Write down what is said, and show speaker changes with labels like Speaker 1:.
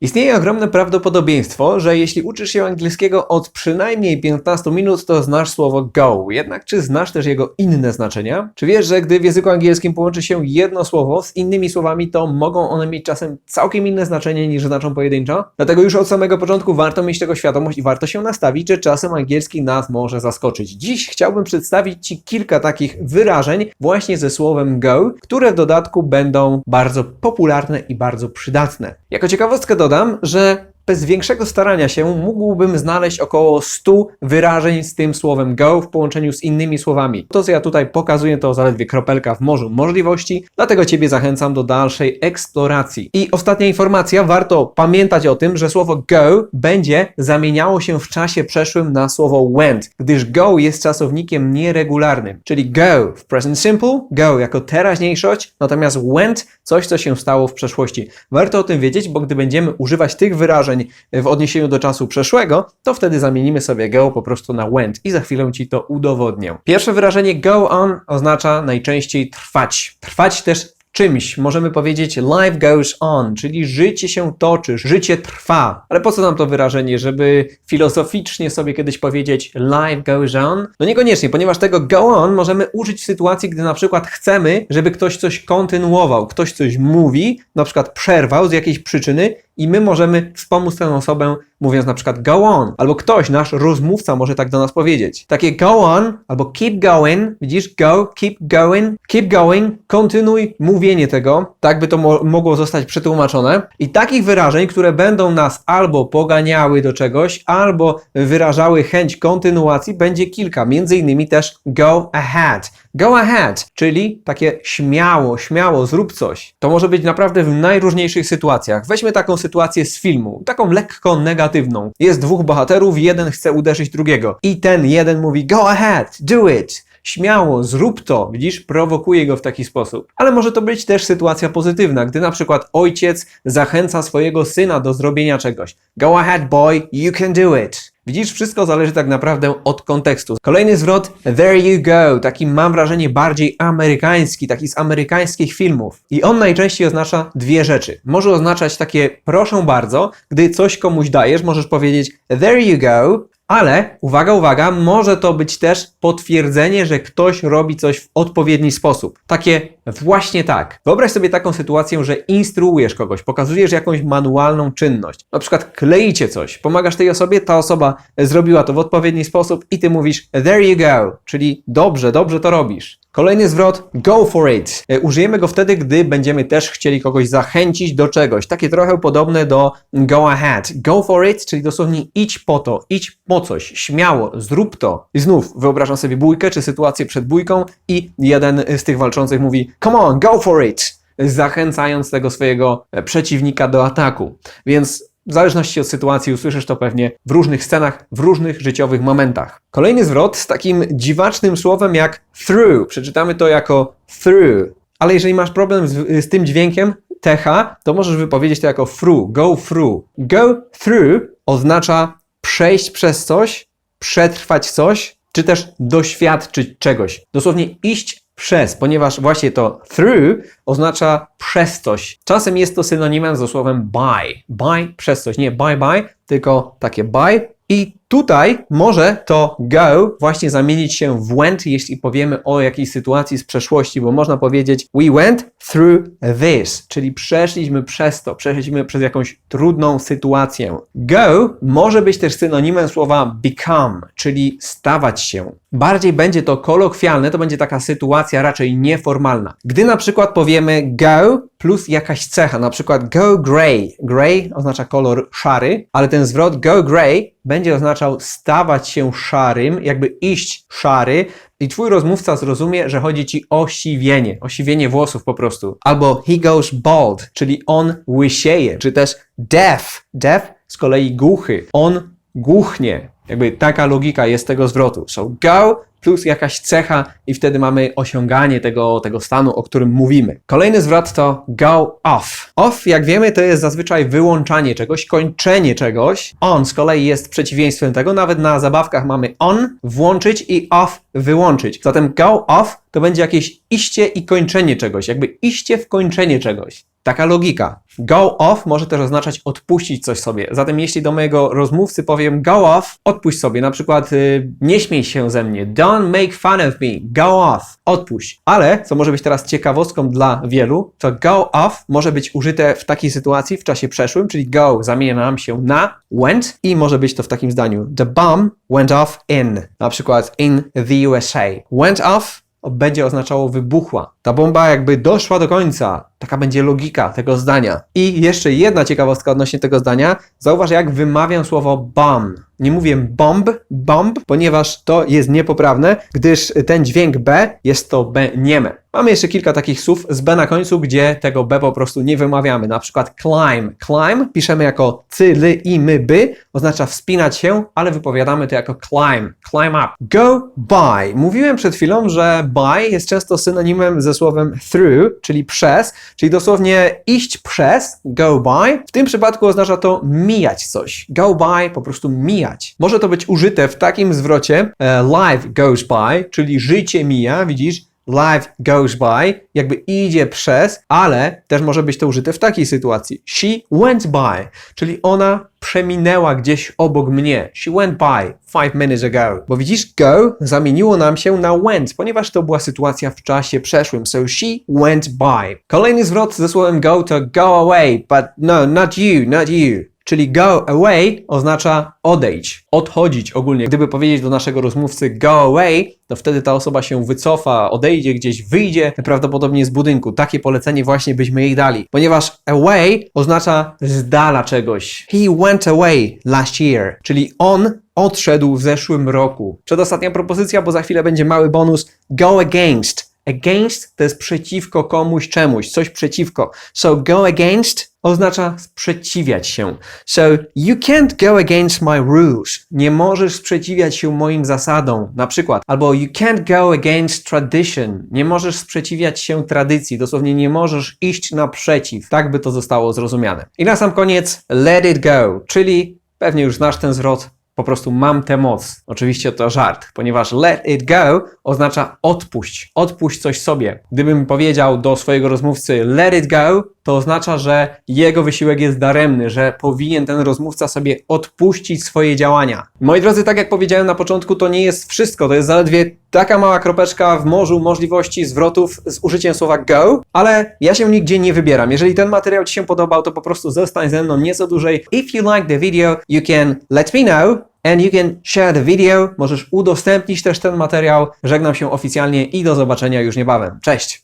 Speaker 1: Istnieje ogromne prawdopodobieństwo, że jeśli uczysz się angielskiego od przynajmniej 15 minut, to znasz słowo go. Jednak czy znasz też jego inne znaczenia? Czy wiesz, że gdy w języku angielskim połączy się jedno słowo z innymi słowami, to mogą one mieć czasem całkiem inne znaczenie niż znaczą pojedynczo? Dlatego już od samego początku warto mieć tego świadomość i warto się nastawić, że czasem angielski nas może zaskoczyć. Dziś chciałbym przedstawić Ci kilka takich wyrażeń właśnie ze słowem go, które w dodatku będą bardzo popularne i bardzo przydatne. Jako ciekawostkę dodam, że bez większego starania się mógłbym znaleźć około 100 wyrażeń z tym słowem go w połączeniu z innymi słowami. To, co ja tutaj pokazuję, to zaledwie kropelka w morzu możliwości, dlatego Ciebie zachęcam do dalszej eksploracji. I ostatnia informacja, warto pamiętać o tym, że słowo go będzie zamieniało się w czasie przeszłym na słowo went, gdyż go jest czasownikiem nieregularnym, czyli go w present simple, go jako teraźniejszość, natomiast went coś, co się stało w przeszłości. Warto o tym wiedzieć, bo gdy będziemy używać tych wyrażeń w odniesieniu do czasu przeszłego, to wtedy zamienimy sobie go po prostu na went i za chwilę Ci to udowodnię. Pierwsze wyrażenie go on oznacza najczęściej trwać. Trwać też czymś. Możemy powiedzieć life goes on, czyli życie się toczy, życie trwa. Ale po co nam to wyrażenie, żeby filozoficznie sobie kiedyś powiedzieć life goes on? No niekoniecznie, ponieważ tego go on możemy użyć w sytuacji, gdy na przykład chcemy, żeby ktoś coś kontynuował, ktoś coś mówi, na przykład przerwał z jakiejś przyczyny i my możemy wspomóc tę osobę mówiąc na przykład go on, albo ktoś, nasz rozmówca może tak do nas powiedzieć. Takie go on, albo keep going, widzisz, go, keep going, keep going, kontynuuj mówienie tego, tak by to mo mogło zostać przetłumaczone. I takich wyrażeń, które będą nas albo poganiały do czegoś, albo wyrażały chęć kontynuacji, będzie kilka, między innymi też go ahead. Go ahead, czyli takie śmiało, śmiało, zrób coś. To może być naprawdę w najróżniejszych sytuacjach. Weźmy taką sytuację z filmu, taką lekko negatywną. Jest dwóch bohaterów, jeden chce uderzyć drugiego. I ten jeden mówi go ahead, do it. Śmiało, zrób to, widzisz, prowokuje go w taki sposób. Ale może to być też sytuacja pozytywna, gdy na przykład ojciec zachęca swojego syna do zrobienia czegoś. Go ahead, boy, you can do it. Widzisz, wszystko zależy tak naprawdę od kontekstu. Kolejny zwrot, there you go, taki mam wrażenie bardziej amerykański, taki z amerykańskich filmów. I on najczęściej oznacza dwie rzeczy. Może oznaczać takie proszę bardzo, gdy coś komuś dajesz, możesz powiedzieć there you go, ale uwaga, uwaga, może to być też potwierdzenie, że ktoś robi coś w odpowiedni sposób. Takie właśnie tak. Wyobraź sobie taką sytuację, że instruujesz kogoś, pokazujesz jakąś manualną czynność. Na przykład kleicie coś, pomagasz tej osobie, ta osoba zrobiła to w odpowiedni sposób i ty mówisz there you go, czyli dobrze, dobrze to robisz. Kolejny zwrot go for it. E, Użyjemy go wtedy, gdy będziemy też chcieli kogoś zachęcić do czegoś. Takie trochę podobne do go ahead. Go for it, czyli dosłownie idź po to, idź po coś, śmiało, zrób to. I znów wyobrażam sobie bójkę czy sytuację przed bójką i jeden z tych walczących mówi come on, go for it zachęcając tego swojego e, przeciwnika do ataku. Więc w zależności od sytuacji usłyszysz to pewnie w różnych scenach, w różnych życiowych momentach. Kolejny zwrot z takim dziwacznym słowem jak through. Przeczytamy to jako through. Ale jeżeli masz problem z, z tym dźwiękiem TH, to możesz wypowiedzieć to jako through, go through. Go through oznacza przejść przez coś, przetrwać coś, czy też doświadczyć czegoś. Dosłownie iść przez, ponieważ właśnie to through oznacza przez coś. Czasem jest to synonimem ze słowem by. By przez coś, nie bye bye, tylko takie by. I tutaj może to go właśnie zamienić się w went, jeśli powiemy o jakiejś sytuacji z przeszłości, bo można powiedzieć we went through this, czyli przeszliśmy przez to, przeszliśmy przez jakąś trudną sytuację. Go może być też synonimem słowa become, czyli stawać się. Bardziej będzie to kolokwialne, to będzie taka sytuacja raczej nieformalna. Gdy na przykład powiemy go plus jakaś cecha, na przykład go grey. Grey oznacza kolor szary, ale ten zwrot go grey będzie oznaczał stawać się szarym, jakby iść szary, i twój rozmówca zrozumie, że chodzi ci o siwienie, o siwienie włosów po prostu. Albo he goes bald, czyli on łysieje, czy też deaf. Deaf z kolei głuchy. On głuchnie. Jakby taka logika jest tego zwrotu. So go plus jakaś cecha i wtedy mamy osiąganie tego, tego stanu, o którym mówimy. Kolejny zwrot to go off. Off, jak wiemy, to jest zazwyczaj wyłączanie czegoś, kończenie czegoś. On z kolei jest przeciwieństwem tego. Nawet na zabawkach mamy on, włączyć i off, wyłączyć. Zatem go off to będzie jakieś iście i kończenie czegoś, jakby iście w kończenie czegoś. Taka logika. Go off może też oznaczać odpuścić coś sobie. Zatem jeśli do mojego rozmówcy powiem go off, odpuść sobie. Na przykład y, nie śmiej się ze mnie. Don't make fun of me. Go off. Odpuść. Ale, co może być teraz ciekawostką dla wielu, to go off może być użyte w takiej sytuacji w czasie przeszłym, czyli go zamienia nam się na went i może być to w takim zdaniu. The bomb went off in. Na przykład in the USA. Went off będzie oznaczało wybuchła. Ta bomba jakby doszła do końca. Taka będzie logika tego zdania. I jeszcze jedna ciekawostka odnośnie tego zdania. Zauważ, jak wymawiam słowo bomb. Nie mówię bomb, bomb, ponieważ to jest niepoprawne, gdyż ten dźwięk B jest to B nieme. Mamy jeszcze kilka takich słów z B na końcu, gdzie tego B po prostu nie wymawiamy. Na przykład climb. Climb piszemy jako cy, ly, i, my, by. Oznacza wspinać się, ale wypowiadamy to jako climb. Climb up. Go by. Mówiłem przed chwilą, że by jest często synonimem ze słowem through, czyli przez, czyli dosłownie iść przez, go by. W tym przypadku oznacza to mijać coś. Go by, po prostu mijać. Może to być użyte w takim zwrocie e, life goes by, czyli życie mija, widzisz? Life goes by, jakby idzie przez, ale też może być to użyte w takiej sytuacji. She went by, czyli ona przeminęła gdzieś obok mnie. She went by five minutes ago. Bo widzisz, go zamieniło nam się na went, ponieważ to była sytuacja w czasie przeszłym. So she went by. Kolejny zwrot ze słowem go to go away, but no, not you, not you. Czyli go away oznacza odejdź, odchodzić ogólnie. Gdyby powiedzieć do naszego rozmówcy go away, to wtedy ta osoba się wycofa, odejdzie gdzieś, wyjdzie prawdopodobnie z budynku. Takie polecenie właśnie byśmy jej dali. Ponieważ away oznacza z dala czegoś. He went away last year, czyli on odszedł w zeszłym roku. Przedostatnia propozycja, bo za chwilę będzie mały bonus. Go against. Against to jest przeciwko komuś, czemuś, coś przeciwko. So go against oznacza sprzeciwiać się. So you can't go against my rules. Nie możesz sprzeciwiać się moim zasadom, na przykład. Albo you can't go against tradition. Nie możesz sprzeciwiać się tradycji. Dosłownie nie możesz iść naprzeciw. Tak by to zostało zrozumiane. I na sam koniec let it go, czyli pewnie już znasz ten zwrot. Po prostu mam tę moc. Oczywiście to żart, ponieważ let it go oznacza odpuść. Odpuść coś sobie. Gdybym powiedział do swojego rozmówcy let it go, to oznacza, że jego wysiłek jest daremny, że powinien ten rozmówca sobie odpuścić swoje działania. Moi drodzy, tak jak powiedziałem na początku, to nie jest wszystko. To jest zaledwie taka mała kropeczka w morzu możliwości zwrotów z użyciem słowa go, ale ja się nigdzie nie wybieram. Jeżeli ten materiał Ci się podobał, to po prostu zostań ze mną nieco dłużej. If you like the video, you can let me know and you can share the video. Możesz udostępnić też ten materiał. Żegnam się oficjalnie i do zobaczenia już niebawem. Cześć!